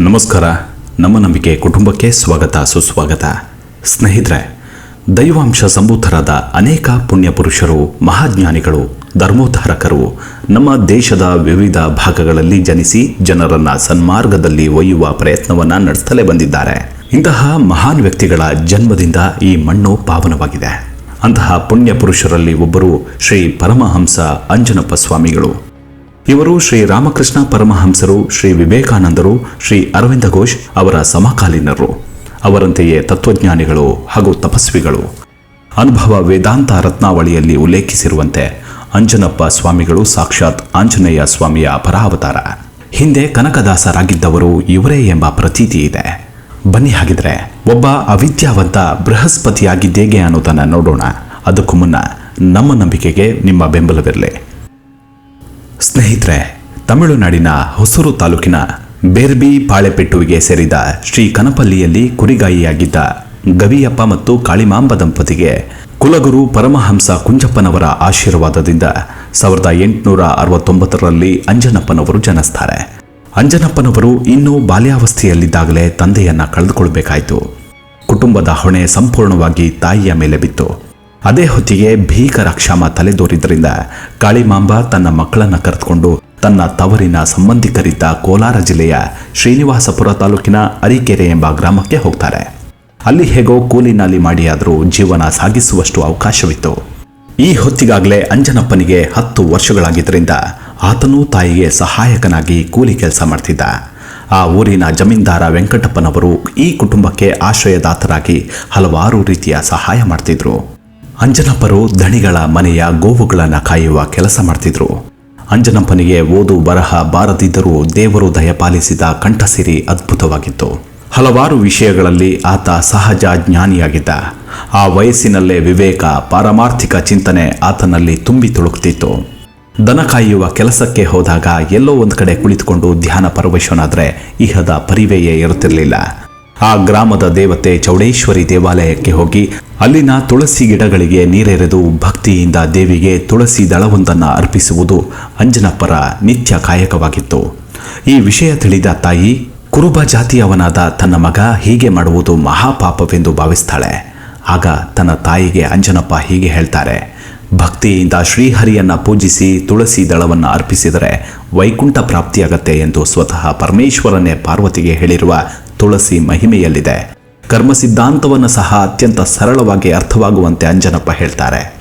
ನಮಸ್ಕಾರ. ನಮ್ಮ ನಂಬಿಕೆ ಕುಟುಂಬಕ್ಕೆ ಸ್ವಾಗತ, ಸುಸ್ವಾಗತ. ಸ್ನೇಹಿತರೆ, ದೈವಾಂಶ ಸಂಭೂತರಾದ ಅನೇಕ ಪುಣ್ಯ ಪುರುಷರು ಮಹಾಜ್ಞಾನಿಗಳು, ಧರ್ಮೋದ್ಧಾರಕರು ನಮ್ಮ ದೇಶದ ವಿವಿಧ ಭಾಗಗಳಲ್ಲಿ ಜನಿಸಿ ಜನರನ್ನು ಸನ್ಮಾರ್ಗದಲ್ಲಿ ಒಯ್ಯುವ ಪ್ರಯತ್ನವನ್ನು ನಡೆಸ್ತಲೇ ಬಂದಿದ್ದಾರೆ. ಇಂತಹ ಮಹಾನ್ ವ್ಯಕ್ತಿಗಳ ಜನ್ಮದಿಂದ ಈ ಮಣ್ಣು ಪಾವನವಾಗಿದೆ. ಅಂತಹ ಪುಣ್ಯ ಪುರುಷರಲ್ಲಿ ಒಬ್ಬರು ಶ್ರೀ ಪರಮಹಂಸ ಅಂಜನಪ್ಪ ಸ್ವಾಮಿಗಳು. ಇವರು ಶ್ರೀ ರಾಮಕೃಷ್ಣ ಪರಮಹಂಸರು, ಶ್ರೀ ವಿವೇಕಾನಂದರು, ಶ್ರೀ ಅರವಿಂದ ಘೋಷ್ ಅವರ ಸಮಕಾಲೀನರು. ಅವರಂತೆಯೇ ತತ್ವಜ್ಞಾನಿಗಳು ಹಾಗೂ ತಪಸ್ವಿಗಳು. ಅನುಭವ ವೇದಾಂತ ರತ್ನಾವಳಿಯಲ್ಲಿ ಉಲ್ಲೇಖಿಸಿರುವಂತೆ ಅಂಜನಪ್ಪ ಸ್ವಾಮಿಗಳು ಸಾಕ್ಷಾತ್ ಆಂಜನೇಯ ಸ್ವಾಮಿಯ ಪರಾವತಾರ. ಹಿಂದೆ ಕನಕದಾಸರಾಗಿದ್ದವರು ಇವರೇ ಎಂಬ ಪ್ರತೀತಿ ಇದೆ. ಬನ್ನಿ ಹಾಗಿದ್ರೆ ಒಬ್ಬ ಅವಿದ್ಯಾವಂತ ಬೃಹಸ್ಪತಿಯಾಗಿದ್ದೇಗೆ ಅನ್ನೋದನ್ನು ನೋಡೋಣ. ಅದಕ್ಕೂ ಮುನ್ನ ನಮ್ಮ ನಂಬಿಕೆಗೆ ನಿಮ್ಮ ಬೆಂಬಲವಿರಲಿ. ಸ್ನೇಹಿತರೆ, ತಮಿಳುನಾಡಿನ ಹೊಸೂರು ತಾಲೂಕಿನ ಬೇರ್ಬಿ ಪಾಳೆಪೆಟ್ಟುವಿಗೆ ಸೇರಿದ ಶ್ರೀ ಕನಪಲ್ಲಿಯಲ್ಲಿ ಕುರಿಗಾಯಿಯಾಗಿದ್ದ ಗವಿಯಪ್ಪ ಮತ್ತು ಕಾಳಿಮಾಂಬ ದಂಪತಿಗೆ ಕುಲಗುರು ಪರಮಹಂಸ ಕುಂಜಪ್ಪನವರ ಆಶೀರ್ವಾದದಿಂದ ಸಾವಿರದ ಎಂಟುನೂರ ಅರವತ್ತೊಂಬತ್ತರಲ್ಲಿ ಅಂಜನಪ್ಪನವರು ಜನಿಸ್ತಾರೆ. ಅಂಜನಪ್ಪನವರು ಇನ್ನೂ ಬಾಲ್ಯಾವಸ್ಥೆಯಲ್ಲಿದ್ದಾಗಲೇ ತಂದೆಯನ್ನ ಕಳೆದುಕೊಳ್ಬೇಕಾಯಿತು ಕುಟುಂಬದ ಹೊಣೆ ಸಂಪೂರ್ಣವಾಗಿ ತಾಯಿಯ ಮೇಲೆ ಬಿತ್ತು. ಅದೇ ಹೊತ್ತಿಗೆ ಭೀಕರ ಕ್ಷಾಮ ತಲೆದೋರಿದ್ರಿಂದ ಕಾಳಿಮಾಂಬ ತನ್ನ ಮಕ್ಕಳನ್ನ ಕರೆದುಕೊಂಡು ತನ್ನ ತವರಿನ ಸಂಬಂಧಿಕರಿದ್ದ ಕೋಲಾರ ಜಿಲ್ಲೆಯ ಶ್ರೀನಿವಾಸಪುರ ತಾಲೂಕಿನ ಅರಿಕೆರೆ ಎಂಬ ಗ್ರಾಮಕ್ಕೆ ಹೋಗ್ತಾರೆ. ಅಲ್ಲಿ ಹೇಗೋ ಕೂಲಿನಾಲಿ ಮಾಡಿಯಾದರೂ ಜೀವನ ಸಾಗಿಸುವಷ್ಟು ಅವಕಾಶವಿತ್ತು. ಈ ಹೊತ್ತಿಗಾಗಲೇ ಅಂಜನಪ್ಪನಿಗೆ ಹತ್ತು ವರ್ಷಗಳಾಗಿದ್ದರಿಂದ ಆತನೂ ತಾಯಿಗೆ ಸಹಾಯಕನಾಗಿ ಕೂಲಿ ಕೆಲಸ ಮಾಡ್ತಿದ್ದ. ಆ ಊರಿನ ಜಮೀನ್ದಾರ ವೆಂಕಟಪ್ಪನವರು ಈ ಕುಟುಂಬಕ್ಕೆ ಆಶ್ರಯದಾತರಾಗಿ ಹಲವಾರು ರೀತಿಯ ಸಹಾಯ ಮಾಡ್ತಿದ್ರು. ಅಂಜನಪ್ಪರು ದಣಿಗಳ ಮನೆಯ ಗೋವುಗಳನ್ನು ಕಾಯುವ ಕೆಲಸ ಮಾಡ್ತಿದ್ರು. ಅಂಜನಪ್ಪನಿಗೆ ಓದು ಬರಹ ಬಾರದಿದ್ದರೂ ದೇವರು ದಯಪಾಲಿಸಿದ ಕಂಠಸಿರಿ ಅದ್ಭುತವಾಗಿತ್ತು. ಹಲವಾರು ವಿಷಯಗಳಲ್ಲಿ ಆತ ಸಹಜ ಜ್ಞಾನಿಯಾಗಿದ್ದ. ಆ ವಯಸ್ಸಿನಲ್ಲೇ ವಿವೇಕ ಪಾರಮಾರ್ಥಿಕ ಚಿಂತನೆ ಆತನಲ್ಲಿ ತುಂಬಿ ತುಳುಕ್ತಿತ್ತು. ದನ ಕಾಯುವ ಕೆಲಸಕ್ಕೆ ಹೋದಾಗ ಎಲ್ಲೋ ಒಂದು ಕಡೆ ಕುಳಿತುಕೊಂಡು ಧ್ಯಾನ ಪರವಶನಾದರೆ ಇಹದ ಪರಿವೆಯೇ ಇರುತ್ತಿರಲಿಲ್ಲ. ಆ ಗ್ರಾಮದ ದೇವತೆ ಚೌಡೇಶ್ವರಿ ದೇವಾಲಯಕ್ಕೆ ಹೋಗಿ ಅಲ್ಲಿನ ತುಳಸಿ ಗಿಡಗಳಿಗೆ ನೀರೆರೆದು ಭಕ್ತಿಯಿಂದ ದೇವಿಗೆ ತುಳಸಿ ದಳವೊಂದನ್ನು ಅರ್ಪಿಸುವುದು ಅಂಜನಪ್ಪರ ನಿತ್ಯ ಕಾಯಕವಾಗಿತ್ತು. ಈ ವಿಷಯ ತಿಳಿದ ತಾಯಿ, ಕುರುಬ ಜಾತಿಯವನಾದ ತನ್ನ ಮಗ ಹೀಗೆ ಮಾಡುವುದು ಮಹಾಪಾಪವೆಂದು ಭಾವಿಸ್ತಾಳೆ. ಆಗ ತನ್ನ ತಾಯಿಗೆ ಅಂಜನಪ್ಪ ಹೀಗೆ ಹೇಳ್ತಾರೆ, ಭಕ್ತಿಯಿಂದ ಶ್ರೀಹರಿಯನ್ನು ಪೂಜಿಸಿ ತುಳಸಿ ದಳವನ್ನು ಅರ್ಪಿಸಿದರೆ ವೈಕುಂಠ ಪ್ರಾಪ್ತಿಯಾಗತ್ತೆ ಎಂದು ಸ್ವತಃ ಪರಮೇಶ್ವರನೇ ಪಾರ್ವತಿಗೆ ಹೇಳಿರುವ ತುಳಸಿ ಮಹಿಮೆಯಲ್ಲಿದೆ. ಕರ್ಮ ಸಿದ್ಧಾಂತವನ್ನು ಸಹ ಅತ್ಯಂತ ಸರಳವಾಗಿ ಅರ್ಥವಾಗುವಂತೆ ಅಂಜನಪ್ಪ ಹೇಳ್ತಾರೆ.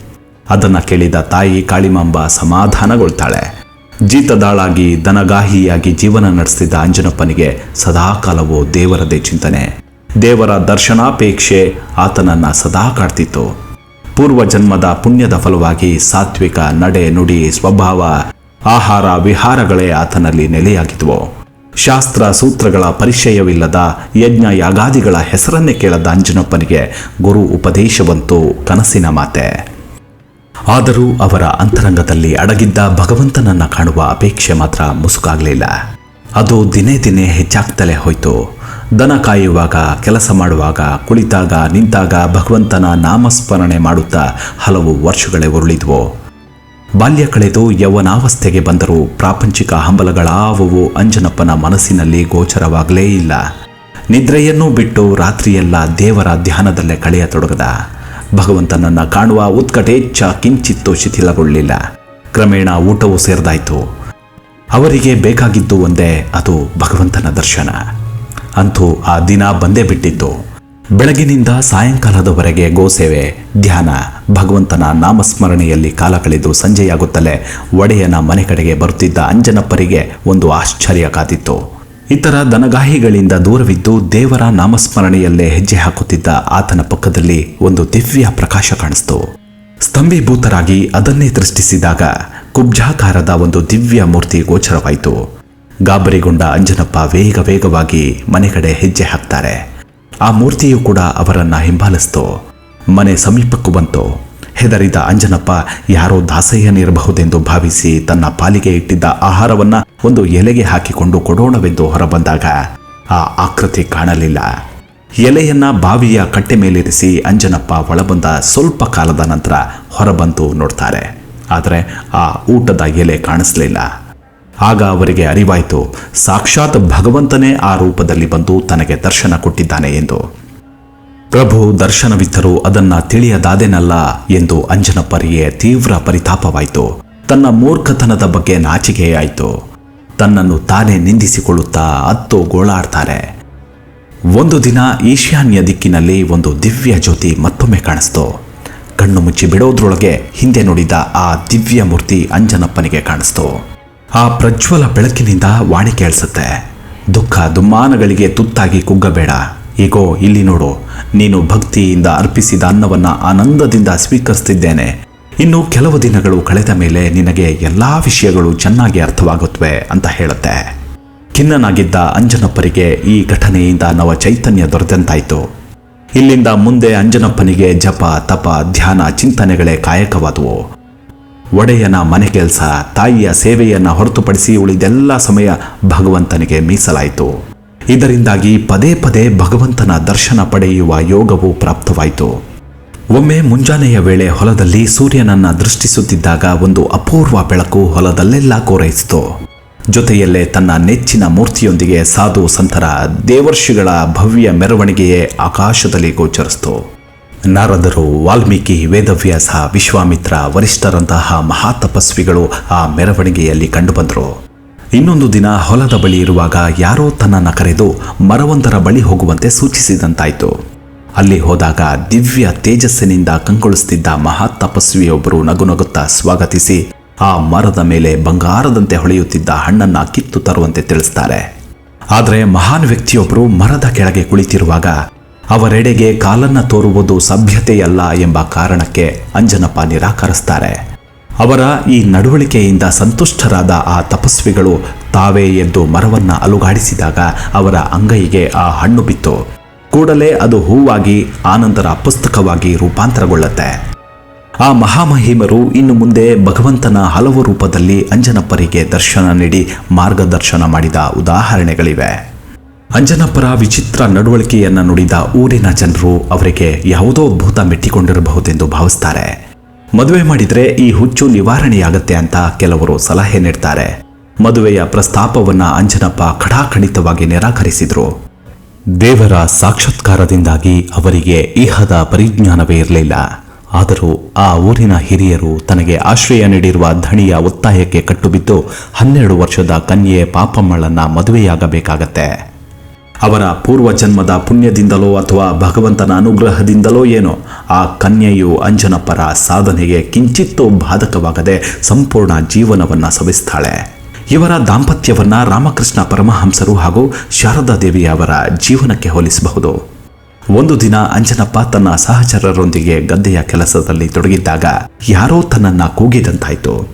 ಅದನ್ನು ಕೇಳಿದ ತಾಯಿ ಕಾಳಿಮಾಂಬ ಸಮಾಧಾನಗೊಳ್ತಾಳೆ. ಜೀತದಾಳಾಗಿ, ದನಗಾಹಿಯಾಗಿ ಜೀವನ ನಡೆಸಿದ ಅಂಜನಪ್ಪನಿಗೆ ಸದಾಕಾಲವೂ ದೇವರದೇ ಚಿಂತನೆ. ದೇವರ ದರ್ಶನಾಪೇಕ್ಷೆ ಆತನನ್ನ ಸದಾ ಕಾಡ್ತಿತ್ತು. ಪೂರ್ವ ಜನ್ಮದ ಪುಣ್ಯದ ಫಲವಾಗಿ ಸಾತ್ವಿಕ ನಡೆ ನುಡಿ ಸ್ವಭಾವ, ಆಹಾರ ವಿಹಾರಗಳೇ ಆತನಲ್ಲಿ ನೆಲೆಯಾಗಿದ್ವು. ಶಾಸ್ತ್ರ ಸೂತ್ರಗಳ ಪರಿಚಯವಿಲ್ಲದ ಯಜ್ಞ ಯಾಗಾದಿಗಳ ಹೆಸರನ್ನೇ ಕೇಳದ ಅಂಜನಪ್ಪನಿಗೆ ಗುರು ಉಪದೇಶವಂತೂ ಕನಸಿನ ಮಾತೆ. ಆದರೂ ಅವರ ಅಂತರಂಗದಲ್ಲಿ ಅಡಗಿದ್ದ ಭಗವಂತನನ್ನ ಕಾಣುವ ಅಪೇಕ್ಷೆ ಮಾತ್ರ ಮುಸುಕಾಗಲಿಲ್ಲ. ಅದು ದಿನೇ ದಿನೇ ಹೆಚ್ಚಾಗ್ತಲೇ ಹೋಯಿತು. ದನ ಕಾಯುವಾಗ, ಕೆಲಸ ಮಾಡುವಾಗ, ಕುಳಿತಾಗ ನಿಂತಾಗ ಭಗವಂತನ ನಾಮಸ್ಮರಣೆ ಮಾಡುತ್ತಾ ಹಲವು ವರ್ಷಗಳೇ ಉರುಳಿದ್ವು. ಬಾಲ್ಯ ಕಳೆದು ಯೌವನಾವಸ್ಥೆಗೆ ಬಂದರೂ ಪ್ರಾಪಂಚಿಕ ಹಂಬಲಗಳಾವುವು ಅಂಜನಪ್ಪನ ಮನಸ್ಸಿನಲ್ಲಿ ಗೋಚರವಾಗಲೇ ಇಲ್ಲ. ನಿದ್ರೆಯನ್ನೂ ಬಿಟ್ಟು ರಾತ್ರಿಯೆಲ್ಲ ದೇವರ ಧ್ಯಾನದಲ್ಲೇ ಕಳೆಯತೊಡಗದ. ಭಗವಂತನನ್ನ ಕಾಣುವ ಉತ್ಕಟೇಚ್ಛ ಕಿಂಚಿತ್ತು ಶಿಥಿಲಗೊಳ್ಳಿಲ್ಲ. ಕ್ರಮೇಣ ಊಟವೂ ಸೇರ್ದಾಯ್ತು. ಅವರಿಗೆ ಬೇಕಾಗಿದ್ದು ಒಂದೇ, ಅದು ಭಗವಂತನ ದರ್ಶನ. ಅಂತೂ ಆ ದಿನ ಬಂದೇ ಬಿಟ್ಟಿತ್ತು. ಬೆಳಗಿನಿಂದ ಸಾಯಂಕಾಲದವರೆಗೆ ಗೋಸೇವೆ, ಧ್ಯಾನ, ಭಗವಂತನ ನಾಮಸ್ಮರಣೆಯಲ್ಲಿ ಕಾಲ ಕಳೆದು ಸಂಜೆಯಾಗುತ್ತಲೇ ಒಡೆಯನ ಮನೆ ಕಡೆಗೆ ಬರುತ್ತಿದ್ದ ಅಂಜನಪ್ಪರಿಗೆ ಒಂದು ಆಶ್ಚರ್ಯ ಕಾದಿತ್ತು. ಇತರ ದನಗಾಹಿಗಳಿಂದ ದೂರವಿದ್ದು ದೇವರ ನಾಮಸ್ಮರಣೆಯಲ್ಲೇ ಹೆಜ್ಜೆ ಹಾಕುತ್ತಿದ್ದ ಆತನ ಪಕ್ಕದಲ್ಲಿ ಒಂದು ದಿವ್ಯ ಪ್ರಕಾಶ ಕಾಣಿಸ್ತು. ಸ್ತಂಭೀಭೂತರಾಗಿ ಅದನ್ನೇ ದೃಷ್ಟಿಸಿದಾಗ ಕುಬ್ಜಾಕಾರದ ಒಂದು ದಿವ್ಯ ಮೂರ್ತಿ ಗೋಚರವಾಯಿತು. ಗಾಬರಿಗೊಂಡ ಅಂಜನಪ್ಪ ವೇಗ ವೇಗವಾಗಿ ಮನೆ ಕಡೆ ಹೆಜ್ಜೆ ಹಾಕ್ತಾರೆ. ಆ ಮೂರ್ತಿಯು ಕೂಡ ಅವರನ್ನ ಹಿಂಬಾಲಿಸ್ತು. ಮನೆ ಸಮೀಪಕ್ಕೂ ಬಂತು. ಹೆದರಿದ ಅಂಜನಪ್ಪ, ಯಾರೋ ದಾಸಯ್ಯನಿರಬಹುದೆಂದು ಭಾವಿಸಿ ತನ್ನ ಪಾಲಿಗೆ ಇಟ್ಟಿದ್ದ ಆಹಾರವನ್ನ ಒಂದು ಎಲೆಗೆ ಹಾಕಿಕೊಂಡು ಕೊಡೋಣವೆಂದು ಹೊರಬಂದಾಗ, ಆ ಆಕೃತಿ ಕಾಣಲಿಲ್ಲ. ಎಲೆಯನ್ನ ಬಾವಿಯ ಕಟ್ಟೆ ಮೇಲಿರಿಸಿ ಅಂಜನಪ್ಪ ಒಳಬಂದ ಸ್ವಲ್ಪ ಕಾಲದ ನಂತರ ಹೊರಬಂದು ನೋಡ್ತಾರೆ. ಆದರೆ ಆ ಊಟದ ಎಲೆ ಕಾಣಿಸ್ಲಿಲ್ಲ. ಆಗ ಅವರಿಗೆ ಅರಿವಾಯಿತು, ಸಾಕ್ಷಾತ್ ಭಗವಂತನೇ ಆ ರೂಪದಲ್ಲಿ ಬಂದು ತನಗೆ ದರ್ಶನ ಕೊಟ್ಟಿದ್ದಾನೆ ಎಂದು. ಪ್ರಭು ದರ್ಶನವಿದ್ದರೂ ಅದನ್ನ ತಿಳಿಯದಾದೆನಲ್ಲ ಎಂದು ಅಂಜನಪ್ಪರಿಗೆ ತೀವ್ರ ಪರಿತಾಪವಾಯಿತು. ತನ್ನ ಮೂರ್ಖತನದ ಬಗ್ಗೆ ನಾಚಿಕೆಯಾಯಿತು ತನ್ನನ್ನು ತಾನೇ ನಿಂದಿಸಿಕೊಳ್ಳುತ್ತಾ ಅತ್ತು ಗೋಳಾಡ್ತಾರೆ. ಒಂದು ದಿನ ಈಶಾನ್ಯ ದಿಕ್ಕಿನಲ್ಲಿ ಒಂದು ದಿವ್ಯ ಜ್ಯೋತಿ ಮತ್ತೊಮ್ಮೆ ಕಾಣಿಸ್ತು. ಕಣ್ಣು ಮುಚ್ಚಿ ಬಿಡೋದ್ರೊಳಗೆ ಹಿಂದೆ ನೋಡಿದ ಆ ದಿವ್ಯ ಮೂರ್ತಿ ಅಂಜನಪ್ಪನಿಗೆ ಕಾಣಿಸ್ತು. ಆ ಪ್ರಜ್ವಲ ಬೆಳಕಿನಿಂದ ವಾಣಿ ಕೇಳಿಸುತ್ತೆ. ದುಃಖ ದುಮ್ಮಾನಗಳಿಗೆ ತುತ್ತಾಗಿ ಕುಗ್ಗಬೇಡ. ಈಗೋ, ಇಲ್ಲಿ ನೋಡು, ನೀನು ಭಕ್ತಿಯಿಂದ ಅರ್ಪಿಸಿದ ಅನ್ನವನ್ನು ಆನಂದದಿಂದ ಸ್ವೀಕರಿಸ್ತಿದ್ದೇನೆ. ಇನ್ನು ಕೆಲವು ದಿನಗಳು ಕಳೆದ ಮೇಲೆ ನಿನಗೆ ಎಲ್ಲಾ ವಿಷಯಗಳು ಚೆನ್ನಾಗಿ ಅರ್ಥವಾಗುತ್ತವೆ ಅಂತ ಹೇಳುತ್ತೆ. ಖಿನ್ನನಾಗಿದ್ದ ಅಂಜನಪ್ಪರಿಗೆ ಈ ಘಟನೆಯಿಂದ ನವ ಚೈತನ್ಯ ದೊರೆತಂತಾಯಿತು. ಇಲ್ಲಿಂದ ಮುಂದೆ ಅಂಜನಪ್ಪನಿಗೆ ಜಪ, ತಪ, ಧ್ಯಾನ, ಚಿಂತನೆಗಳೇ ಕಾಯಕವಾದವು. ಒಡೆಯನ ಮನೆ ಕೆಲಸ, ತಾಯಿಯ ಸೇವೆಯನ್ನು ಹೊರತುಪಡಿಸಿ ಉಳಿದೆಲ್ಲ ಸಮಯ ಭಗವಂತನಿಗೆ ಮೀಸಲಾಯಿತು. ಇದರಿಂದಾಗಿ ಪದೇ ಪದೇ ಭಗವಂತನ ದರ್ಶನ ಪಡೆಯುವ ಯೋಗವು ಪ್ರಾಪ್ತವಾಯಿತು. ಒಮ್ಮೆ ಮುಂಜಾನೆಯ ವೇಳೆ ಹೊಲದಲ್ಲಿ ಸೂರ್ಯನನ್ನ ದೃಷ್ಟಿಸುತ್ತಿದ್ದಾಗ ಒಂದು ಅಪೂರ್ವ ಬೆಳಕು ಹೊಲದಲ್ಲೆಲ್ಲ ಕೋರೈಸಿತು. ಜೊತೆಯಲ್ಲೇ ತನ್ನ ನೆಚ್ಚಿನ ಮೂರ್ತಿಯೊಂದಿಗೆ ಸಾಧು ಸಂತರ ದೇವರ್ಷಿಗಳ ಭವ್ಯ ಮೆರವಣಿಗೆಯೇ ಆಕಾಶದಲ್ಲಿ ಗೋಚರಿಸಿತು. ನಾರದರು, ವಾಲ್ಮೀಕಿ, ವೇದವ್ಯಾಸ, ವಿಶ್ವಾಮಿತ್ರ, ವರಿಷ್ಠರಂತಹ ಮಹಾತಪಸ್ವಿಗಳು ಆ ಮೆರವಣಿಗೆಯಲ್ಲಿ ಕಂಡುಬಂದರು. ಇನ್ನೊಂದು ದಿನ ಹೊಲದ ಬಳಿ ಇರುವಾಗ ಯಾರೋ ತನ್ನನ್ನು ಕರೆದು ಮರವೊಂದರ ಬಳಿ ಹೋಗುವಂತೆ ಸೂಚಿಸಿದಂತಾಯಿತು. ಅಲ್ಲಿ ಹೋದಾಗ ದಿವ್ಯ ತೇಜಸ್ಸಿನಿಂದ ಕಂಗೊಳಿಸುತ್ತಿದ್ದ ಮಹಾತಪಸ್ವಿಯೊಬ್ಬರು ನಗುನಗುತ್ತಾ ಸ್ವಾಗತಿಸಿ ಆ ಮರದ ಮೇಲೆ ಬಂಗಾರದಂತೆ ಹೊಳೆಯುತ್ತಿದ್ದ ಹಣ್ಣನ್ನ ಕಿತ್ತು ತರುವಂತೆ ತಿಳಿಸ್ತಾರೆ. ಆದರೆ ಮಹಾನ್ ವ್ಯಕ್ತಿಯೊಬ್ಬರು ಮರದ ಕೆಳಗೆ ಕುಳಿತಿರುವಾಗ ಅವರೆಡೆಗೆ ಕಾಲನ್ನ ತೋರುವುದು ಸಭ್ಯತೆಯಲ್ಲ ಎಂಬ ಕಾರಣಕ್ಕೆ ಅಂಜನಪ್ಪ ನಿರಾಕರಿಸ್ತಾರೆ. ಅವರ ಈ ನಡವಳಿಕೆಯಿಂದ ಸಂತುಷ್ಟರಾದ ಆ ತಪಸ್ವಿಗಳು ತಾವೇ ಎದ್ದು ಮರವನ್ನ ಅಲುಗಾಡಿಸಿದಾಗ ಅವರ ಅಂಗೈಗೆ ಆ ಹಣ್ಣು ಬಿತ್ತು. ಕೂಡಲೇ ಅದು ಹೂವಾಗಿ, ಆನಂತರ ಪುಸ್ತಕವಾಗಿ ರೂಪಾಂತರಗೊಳ್ಳುತ್ತೆ. ಆ ಮಹಾಮಹಿಮರು ಇನ್ನು ಮುಂದೆ ಭಗವಂತನ ಹಲವು ರೂಪದಲ್ಲಿ ಅಂಜನಪ್ಪರಿಗೆ ದರ್ಶನ ನೀಡಿ ಮಾರ್ಗದರ್ಶನ ಮಾಡಿದ ಉದಾಹರಣೆಗಳಿವೆ. ಅಂಜನಪ್ಪರ ವಿಚಿತ್ರ ನಡವಳಿಕೆಯನ್ನ ನುಡಿದ ಊರಿನ ಜನರು ಅವರಿಗೆ ಯಾವುದೋ ಭೂತ ಮೆಟ್ಟಿಕೊಂಡಿರಬಹುದೆಂದು ಭಾವಿಸ್ತಾರೆ. ಮದುವೆ ಮಾಡಿದರೆ ಈ ಹುಚ್ಚು ನಿವಾರಣೆಯಾಗತ್ತೆ ಅಂತ ಕೆಲವರು ಸಲಹೆ ನೀಡ್ತಾರೆ. ಮದುವೆಯ ಪ್ರಸ್ತಾಪವನ್ನು ಅಂಜನಪ್ಪ ಖಡಾಖಂಡಿತವಾಗಿ ನಿರಾಕರಿಸಿದ್ರು. ದೇವರ ಸಾಕ್ಷಾತ್ಕಾರದಿಂದಾಗಿ ಅವರಿಗೆ ಇಹದ ಪರಿಜ್ಞಾನವೇ ಇರಲಿಲ್ಲ. ಆದರೂ ಆ ಊರಿನ ಹಿರಿಯರು ತನಗೆ ಆಶ್ರಯ ನೀಡಿರುವ ಧಣಿಯ ಒತ್ತಾಯಕ್ಕೆ ಕಟ್ಟುಬಿದ್ದು ಹನ್ನೆರಡು ವರ್ಷದ ಕನ್ಯೆ ಪಾಪಮ್ಮಳನ್ನ ಮದುವೆಯಾಗಬೇಕಾಗತ್ತೆ. ಅವರ ಪೂರ್ವ ಜನ್ಮದ ಪುಣ್ಯದಿಂದಲೋ ಅಥವಾ ಭಗವಂತನ ಅನುಗ್ರಹದಿಂದಲೋ ಏನೋ, ಆ ಕನ್ಯೆಯು ಅಂಜನಪ್ಪರ ಸಾಧನೆಗೆ ಕಿಂಚಿತ್ತೂ ಬಾಧಕವಾಗದೆ ಸಂಪೂರ್ಣ ಜೀವನವನ್ನು ಸವಿಸ್ತಾಳೆ. ಇವರ ದಾಂಪತ್ಯವನ್ನ ರಾಮಕೃಷ್ಣ ಪರಮಹಂಸರು ಹಾಗೂ ಶಾರದಾ ದೇವಿಯವರ ಜೀವನಕ್ಕೆ ಹೋಲಿಸಬಹುದು. ಒಂದು ದಿನ ಅಂಜನಪ್ಪ ತನ್ನ ಸಹಚರರೊಂದಿಗೆ ಗದ್ದೆಯ ಕೆಲಸದಲ್ಲಿ ತೊಡಗಿದ್ದಾಗ ಯಾರೋ ತನ್ನನ್ನ ಕೂಗಿದಂತಾಯಿತು.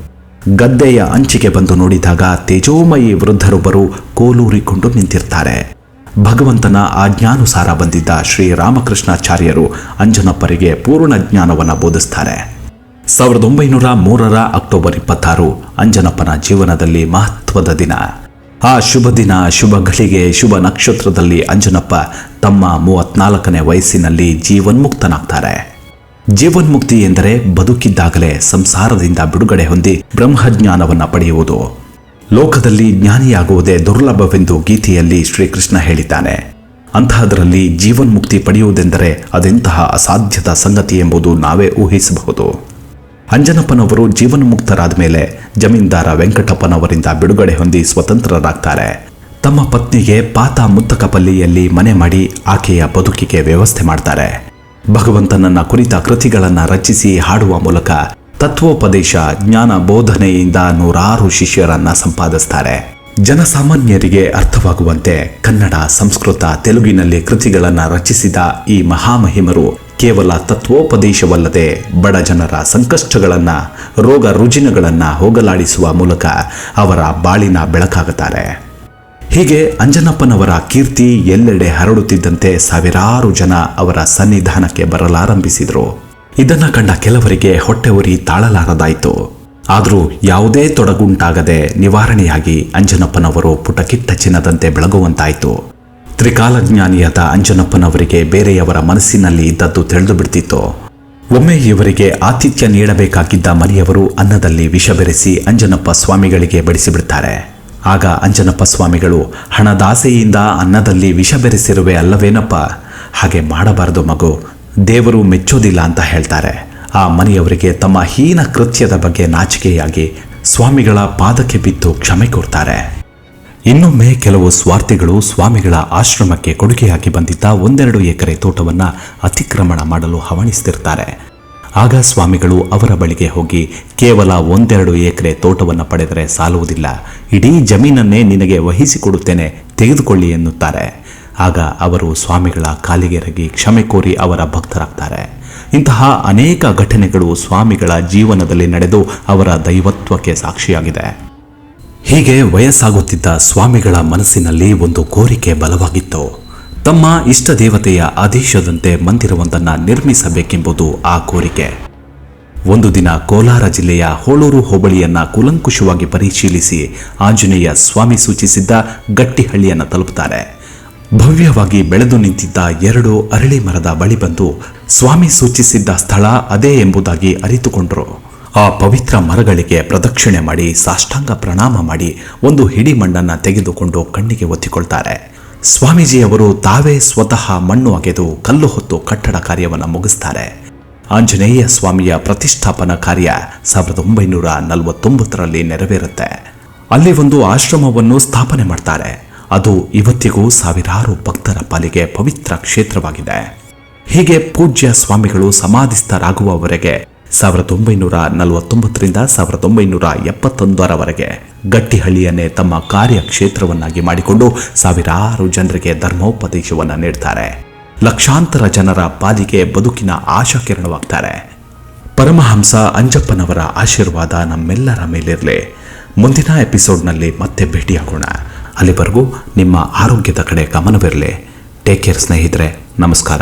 ಗದ್ದೆಯ ಅಂಚಿಗೆ ಬಂದು ನೋಡಿದಾಗ ತೇಜೋಮಯಿ ವೃದ್ಧರೊಬ್ಬರು ಕೋಲೂರಿಕೊಂಡು ನಿಂತಿರ್ತಾರೆ. ಭಗವಂತನ ಆಜ್ಞಾನುಸಾರ ಬಂದಿದ್ದ ಶ್ರೀರಾಮಕೃಷ್ಣಾಚಾರ್ಯರು ಅಂಜನಪ್ಪರಿಗೆ ಪೂರ್ಣ ಜ್ಞಾನವನ್ನು ಬೋಧಿಸ್ತಾರೆ. ಸಾವಿರದ ಒಂಬೈನೂರ ಮೂರರ ಅಕ್ಟೋಬರ್ ಇಪ್ಪತ್ತಾರು ಅಂಜನಪ್ಪನ ಜೀವನದಲ್ಲಿ ಮಹತ್ವದ ದಿನ. ಆ ಶುಭ ದಿನ, ಶುಭ ಘಳಿಗೆ, ಶುಭ ನಕ್ಷತ್ರದಲ್ಲಿ ಅಂಜನಪ್ಪ ತಮ್ಮ ಮೂವತ್ನಾಲ್ಕನೇ ವಯಸ್ಸಿನಲ್ಲಿ ಜೀವನ್ಮುಕ್ತನಾಗ್ತಾರೆ. ಜೀವನ್ಮುಕ್ತಿ ಎಂದರೆ ಬದುಕಿದ್ದಾಗಲೇ ಸಂಸಾರದಿಂದ ಬಿಡುಗಡೆ ಹೊಂದಿ ಬ್ರಹ್ಮಜ್ಞಾನವನ್ನು ಪಡೆಯುವುದು. ಲೋಕದಲ್ಲಿ ಜ್ಞಾನಿಯಾಗುವುದೇ ದುರ್ಲಭವೆಂದು ಗೀತೆಯಲ್ಲಿ ಶ್ರೀಕೃಷ್ಣ ಹೇಳಿದ್ದಾನೆ. ಅಂತಹದರಲ್ಲಿ ಜೀವನ್ಮುಕ್ತಿ ಪಡೆಯುವುದೆಂದರೆ ಅದೆಂತಹ ಅಸಾಧ್ಯದ ಸಂಗತಿ ಎಂಬುದು ನಾವೇ ಊಹಿಸಬಹುದು. ಅಂಜನಪ್ಪನವರು ಜೀವನ್ಮುಕ್ತರಾದ ಮೇಲೆ ಜಮೀನ್ದಾರ ವೆಂಕಟಪ್ಪನವರಿಂದ ಬಿಡುಗಡೆ ಹೊಂದಿ ಸ್ವತಂತ್ರರಾಗ್ತಾರೆ. ತಮ್ಮ ಪತ್ನಿಗೆ ಪಾತ ಮುತ್ತಕಪಲ್ಲಿಯಲ್ಲಿ ಮನೆ ಮಾಡಿ ಆಕೆಯ ಬದುಕಿಗೆ ವ್ಯವಸ್ಥೆ ಮಾಡ್ತಾರೆ. ಭಗವಂತನನ್ನ ಕುರಿತ ಕೃತಿಗಳನ್ನು ರಚಿಸಿ ಹಾಡುವ ಮೂಲಕ ತತ್ವೋಪದೇಶ ಜ್ಞಾನ ಬೋಧನೆಯಿಂದ ನೂರಾರು ಶಿಷ್ಯರನ್ನ ಸಂಪಾದಿಸ್ತಾರೆ. ಜನಸಾಮಾನ್ಯರಿಗೆ ಅರ್ಥವಾಗುವಂತೆ ಕನ್ನಡ, ಸಂಸ್ಕೃತ, ತೆಲುಗಿನಲ್ಲಿ ಕೃತಿಗಳನ್ನು ರಚಿಸಿದ ಈ ಮಹಾಮಹಿಮರು ಕೇವಲ ತತ್ವೋಪದೇಶವಲ್ಲದೆ ಬಡ ಜನರ ಸಂಕಷ್ಟಗಳನ್ನು, ರೋಗ ರುಜಿನಗಳನ್ನು ಹೋಗಲಾಡಿಸುವ ಮೂಲಕ ಅವರ ಬಾಳಿನ ಬೆಳಕಾಗುತ್ತಾರೆ. ಹೀಗೆ ಅಂಜನಪ್ಪನವರ ಕೀರ್ತಿ ಎಲ್ಲೆಡೆ ಹರಡುತ್ತಿದ್ದಂತೆ ಸಾವಿರಾರು ಜನ ಅವರ ಸನ್ನಿಧಾನಕ್ಕೆ ಬರಲಾರಂಭಿಸಿದರು. ಇದನ್ನ ಕಂಡ ಕೆಲವರಿಗೆ ಹೊಟ್ಟೆ ಉರಿ ತಾಳಲಾರದಾಯಿತು. ಆದರೂ ಯಾವುದೇ ತೊಡಗುಂಟಾಗದೆ ನಿವಾರಣೆಯಾಗಿ ಅಂಜನಪ್ಪನವರು ಪುಟಕಿಟ್ಟ ಚಿನ್ನದಂತೆ ಬೆಳಗುವಂತಾಯಿತು. ತ್ರಿಕಾಲಜ್ಞಾನಿಯಾದ ಅಂಜನಪ್ಪನವರಿಗೆ ಬೇರೆಯವರ ಮನಸ್ಸಿನಲ್ಲಿ ಇದ್ದದ್ದು ತಿಳಿದು ಬಿಡ್ತಿತ್ತು ಒಮ್ಮೆ ಇವರಿಗೆ ಆತಿಥ್ಯ ನೀಡಬೇಕಾಗಿದ್ದ ಮನೆಯವರು ಅನ್ನದಲ್ಲಿ ವಿಷ ಬೆರೆಸಿ ಅಂಜನಪ್ಪ ಸ್ವಾಮಿಗಳಿಗೆ ಬಡಿಸಿಬಿಡ್ತಾರೆ. ಆಗ ಅಂಜನಪ್ಪ ಸ್ವಾಮಿಗಳು, ಹಣದಾಸೆಯಿಂದ ಅನ್ನದಲ್ಲಿ ವಿಷ ಬೆರೆಸಿರುವೆ ಅಲ್ಲವೇನಪ್ಪ? ಹಾಗೆ ಮಾಡಬಾರದು ಮಗು ದೇವರು ಮೆಚ್ಚೋದಿಲ್ಲ ಅಂತ ಹೇಳ್ತಾರೆ. ಆ ಮನೆಯವರಿಗೆ ತಮ್ಮ ಹೀನ ಕೃತ್ಯದ ಬಗ್ಗೆ ನಾಚಿಕೆಯಾಗಿ ಸ್ವಾಮಿಗಳ ಪಾದಕ್ಕೆ ಬಿದ್ದು ಕ್ಷಮೆ ಕೊಡ್ತಾರೆ ಇನ್ನೊಮ್ಮೆ ಕೆಲವು ಸ್ವಾರ್ಥಿಗಳು ಸ್ವಾಮಿಗಳ ಆಶ್ರಮಕ್ಕೆ ಕೊಡುಗೆಯಾಗಿ ಬಂದಿದ್ದ ಒಂದೆರಡು ಎಕರೆ ತೋಟವನ್ನ ಅತಿಕ್ರಮಣ ಮಾಡಲು ಹವಣಿಸ್ತಿರ್ತಾರೆ. ಆಗ ಸ್ವಾಮಿಗಳು ಅವರ ಬಳಿಗೆ ಹೋಗಿ ಕೇವಲ ಒಂದೆರಡು ಎಕರೆ ತೋಟವನ್ನು ಪಡೆದರೆ ಸಾಲುವುದಿಲ್ಲ. ಇಡೀ ಜಮೀನನ್ನೇ ನಿನಗೆ ವಹಿಸಿಕೊಡುತ್ತೇನೆ, ತೆಗೆದುಕೊಳ್ಳಿ ಎನ್ನುತ್ತಾರೆ. ಆಗ ಅವರು ಸ್ವಾಮಿಗಳ ಕಾಲಿಗೆರಗಿ ಕ್ಷಮೆ ಕೋರಿ ಅವರ ಭಕ್ತರಾಗ್ತಾರೆ. ಇಂತಹ ಅನೇಕ ಘಟನೆಗಳು ಸ್ವಾಮಿಗಳ ಜೀವನದಲ್ಲಿ ನಡೆದು ಅವರ ದೈವತ್ವಕ್ಕೆ ಸಾಕ್ಷಿಯಾಗಿದೆ. ಹೀಗೆ ವಯಸ್ಸಾಗುತ್ತಿದ್ದ ಸ್ವಾಮಿಗಳ ಮನಸ್ಸಿನಲ್ಲಿ ಒಂದು ಕೋರಿಕೆ ಬಲವಾಗಿತ್ತು. ತಮ್ಮ ಇಷ್ಟ ದೇವತೆಯ ಆದೇಶದಂತೆ ಮಂದಿರವೊಂದನ್ನು ನಿರ್ಮಿಸಬೇಕೆಂಬುದು ಆ ಕೋರಿಕೆ. ಒಂದು ದಿನ ಕೋಲಾರ ಜಿಲ್ಲೆಯ ಹೋಳೂರು ಹೋಬಳಿಯನ್ನ ಕೂಲಂಕುಷವಾಗಿ ಪರಿಶೀಲಿಸಿ ಆಂಜನೇಯ ಸ್ವಾಮಿ ಸೂಚಿಸಿದ್ದ ಗಟ್ಟಿಹಳ್ಳಿಯನ್ನು ತಲುಪುತ್ತಾರೆ ಭವ್ಯವಾಗಿ ಬೆಳೆದು ನಿಂತಿದ್ದ ಎರಡು ಅರಳಿ ಮರದ ಬಳಿ ಬಂದು ಸ್ವಾಮಿ ಸೂಚಿಸಿದ್ದ ಸ್ಥಳ ಅದೇ ಎಂಬುದಾಗಿ ಅರಿತುಕೊಂಡರು. ಆ ಪವಿತ್ರ ಮರಗಳಿಗೆ ಪ್ರದಕ್ಷಿಣೆ ಮಾಡಿ ಸಾಷ್ಟಾಂಗ ಪ್ರಣಾಮ ಮಾಡಿ ಒಂದು ಹಿಡಿ ಮಣ್ಣನ್ನು ತೆಗೆದುಕೊಂಡು ಕಣ್ಣಿಗೆ ಒತ್ತಿಕೊಳ್ತಾರೆ. ಸ್ವಾಮೀಜಿಯವರು ತಾವೇ ಸ್ವತಃ ಮಣ್ಣು ಅಗೆದು ಕಲ್ಲು ಹೊತ್ತು ಕಟ್ಟಡ ಕಾರ್ಯವನ್ನು ಮುಗಿಸ್ತಾರೆ. ಆಂಜನೇಯ ಸ್ವಾಮಿಯ ಪ್ರತಿಷ್ಠಾಪನಾ ಕಾರ್ಯ ಸಾವಿರದ ಒಂಬೈನೂರ ನಲವತ್ತೊಂಬತ್ತರಲ್ಲಿ ನೆರವೇರುತ್ತೆ. ಅಲ್ಲಿ ಒಂದು ಆಶ್ರಮವನ್ನು ಸ್ಥಾಪನೆ ಮಾಡ್ತಾರೆ. ಅದು ಇವತ್ತಿಗೂ ಸಾವಿರಾರು ಭಕ್ತರ ಪಾಲಿಗೆ ಪವಿತ್ರ ಕ್ಷೇತ್ರವಾಗಿದೆ. ಹೀಗೆ ಪೂಜ್ಯ ಸ್ವಾಮಿಗಳು ಸಮಾಧಿಸ್ಥರಾಗುವವರೆಗೆ ಸಾವಿರದ ಒಂಬೈನೂರ ನಲವತ್ತೊಂಬತ್ತರಿಂದ ಸಾವಿರದ ಒಂಬೈನೂರ ಎಪ್ಪತ್ತೊಂದರವರೆಗೆ ಗಟ್ಟಿಹಳ್ಳಿಯನ್ನೇ ತಮ್ಮ ಕಾರ್ಯಕ್ಷೇತ್ರವನ್ನಾಗಿ ಮಾಡಿಕೊಂಡು ಸಾವಿರಾರು ಜನರಿಗೆ ಧರ್ಮೋಪದೇಶವನ್ನು ನೀಡ್ತಾರೆ. ಲಕ್ಷಾಂತರ ಜನರ ಪಾಲಿಗೆ ಬದುಕಿನ ಆಶಾಕಿರಣವಾಗ್ತಾರೆ. ಪರಮಹಂಸ ಅಂಜಪ್ಪನವರ ಆಶೀರ್ವಾದ ನಮ್ಮೆಲ್ಲರ ಮೇಲಿರಲಿ. ಮುಂದಿನ ಎಪಿಸೋಡ್ನಲ್ಲಿ ಮತ್ತೆ ಭೇಟಿಯಾಗೋಣ. ಅಲ್ಲಿವರೆಗೂ ನಿಮ್ಮ ಆರೋಗ್ಯದ ಕಡೆ ಗಮನವಿರಲಿ. ಟೇಕ್ ಕೇರ್ ಸ್ನೇಹಿತರೆ. ನಮಸ್ಕಾರ.